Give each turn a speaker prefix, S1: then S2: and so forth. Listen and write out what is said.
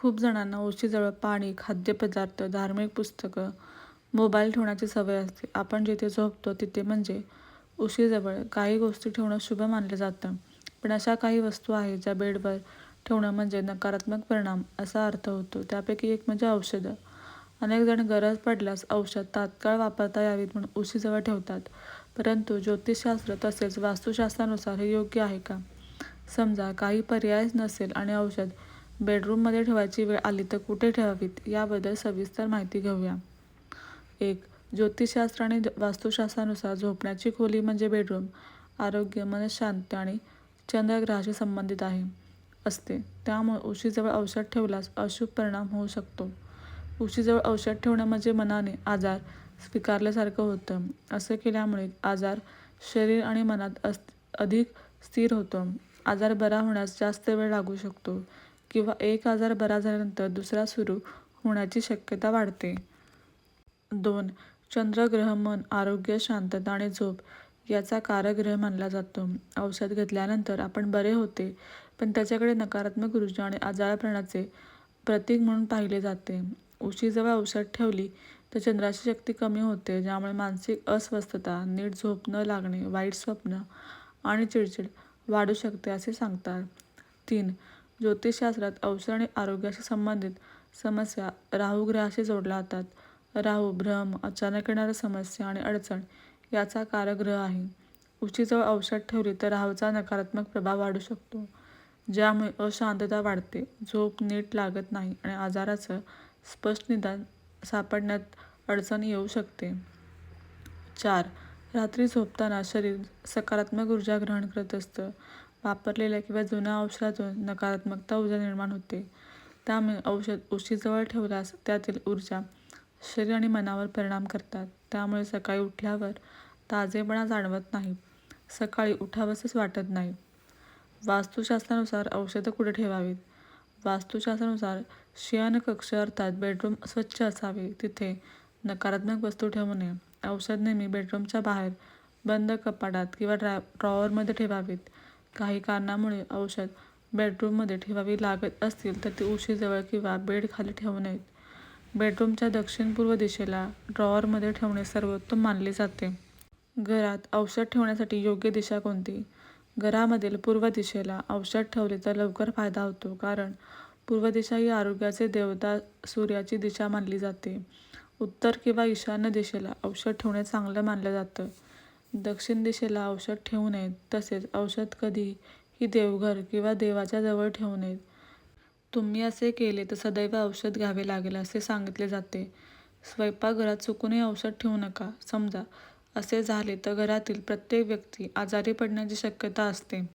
S1: खूप जणांना ओशीजवळ पाणी खाद्यपदार्थ धार्मिक पुस्तकं मोबाईल ठेवण्याची सवय असते. आपण जिथे झोपतो तिथे म्हणजे उशीजवळ काही गोष्टी ठेवणं शुभ मानलं जातं. पण अशा काही वस्तू आहेत ज्या बेडवर ठेवणं म्हणजे नकारात्मक परिणाम असा अर्थ होतो. त्यापैकी एक म्हणजे औषधं. अनेक जण गरज पडल्यास औषध तात्काळ वापरता यावीत म्हणून उशीजवळ ठेवतात. परंतु ज्योतिषशास्त्र तसेच वास्तुशास्त्रानुसार हे योग्य आहे का? समजा काही पर्यायच नसेल आणि औषध बेडरूममध्ये ठेवायची वेळ आली तर कुठे ठेवावीत? याबद्दल सविस्तर माहिती घेऊया. एक ज्योतिषशास्त्र आणि वास्तुशास्त्रानुसार झोपण्याची खोली म्हणजे बेडरूम. आरोग्य मनशांती आणि चंद्रग्रहाशी संबंधित आहे. असते. त्यामुळे उशीजवळ औषध ठेवल्यास अशुभ परिणाम होऊ शकतो. उशीजवळ औषध ठेवणं म्हणजे मनाने आजार स्वीकारल्यासारखं होतं. असं केल्यामुळे आजार शरीर आणि मनात अस अधिक स्थिर होतं. आजार बरा होण्यास जास्त वेळ लागू शकतो. किंवा एक आजार बरा झाल्यानंतर दुसरा सुरू होण्याची शक्यता वाढते. दोन चंद्रग्रह मन आरोग्य शांतता आणि झोप याचा कारग्रह मानला जातो. औषध घेतल्यानंतर आपण बरे होते पण त्याच्याकडे नकारात्मक ऊर्जा आणि आजारपणाचे प्रतीक म्हणून पाहिले जाते. उशीजवळ औषध ठेवली तर चंद्राची शक्ती कमी होते ज्यामुळे मानसिक अस्वस्थता नीट झोप न लागणे वाईट स्वप्न आणि चिडचिड वाढू शकते असे सांगतात. तीन ज्योतिषशास्त्रात औषध आणि आरोग्याशी संबंधित समस्या राहू ग्रहाशी जोडल्या जातात. राहू भ्रम अचानक येणाऱ्या समस्या आणि अडचण याचा कारग्रह आहे. उशीजवळ औषध ठेवली तर राहूचा नकारात्मक प्रभाव वाढू शकतो ज्यामुळे अशांतता वाढते. झोप नीट लागत नाही आणि आजाराचं स्पष्ट निदान सापडण्यात अडचण येऊ शकते. चार रात्री झोपताना शरीर सकारात्मक ऊर्जा ग्रहण करत असतं. वापरलेल्या किंवा जुन्या औषधातून नकारात्मकता ऊर्जा निर्माण होते. त्यामुळे औषध उशीजवळ ठेवल्यास त्यातील ऊर्जा शरीर आणि मनावर परिणाम करतात. त्यामुळे सकाळी उठल्यावर ताजेपणा जाणवत नाही. सकाळी उठावंसंच वाटत नाही. वास्तुशास्त्रानुसार औषधं कुठे ठेवावीत? वास्तुशास्त्रानुसार शयनकक्ष अर्थात बेडरूम स्वच्छ असावे. तिथे नकारात्मक वस्तू ठेवू नये. औषध नेहमी बेडरूमच्या बाहेर बंद कपाटात किंवा ड्रा ड्रॉवरमध्ये ठेवावीत. काही कारणामुळे औषध बेडरूममध्ये ठेवावी लागत असतील तर ती उशीजवळ किंवा बेडखाली ठेवू नयेत. बेडरूमच्या दक्षिण पूर्व दिशेला ड्रॉवरमध्ये ठेवणे सर्वोत्तम मानले जाते. घरात औषध ठेवण्यासाठी योग्य दिशा कोणती? घरामधील पूर्व दिशेला औषध ठेवले तर लवकर फायदा होतो कारण पूर्व दिशा ही आरोग्याचे देवता सूर्याची दिशा मानली जाते. उत्तर किंवा ईशान्य दिशेला औषध ठेवणे चांगलं मानलं जातं. दक्षिण दिशेला औषध ठेवू नयेत तसेच औषध कधीही देवघर किंवा देवाच्या जवळ ठेवू नयेत. तुम्ही असे केले तर सदैव औषध घ्यावे लागेल असे सांगितले जाते. स्वयंपाकघरात चुकूनही औषध ठेवू नका. समजा असे झाले तर घरातील प्रत्येक व्यक्ती आजारी पडण्याची शक्यता असते.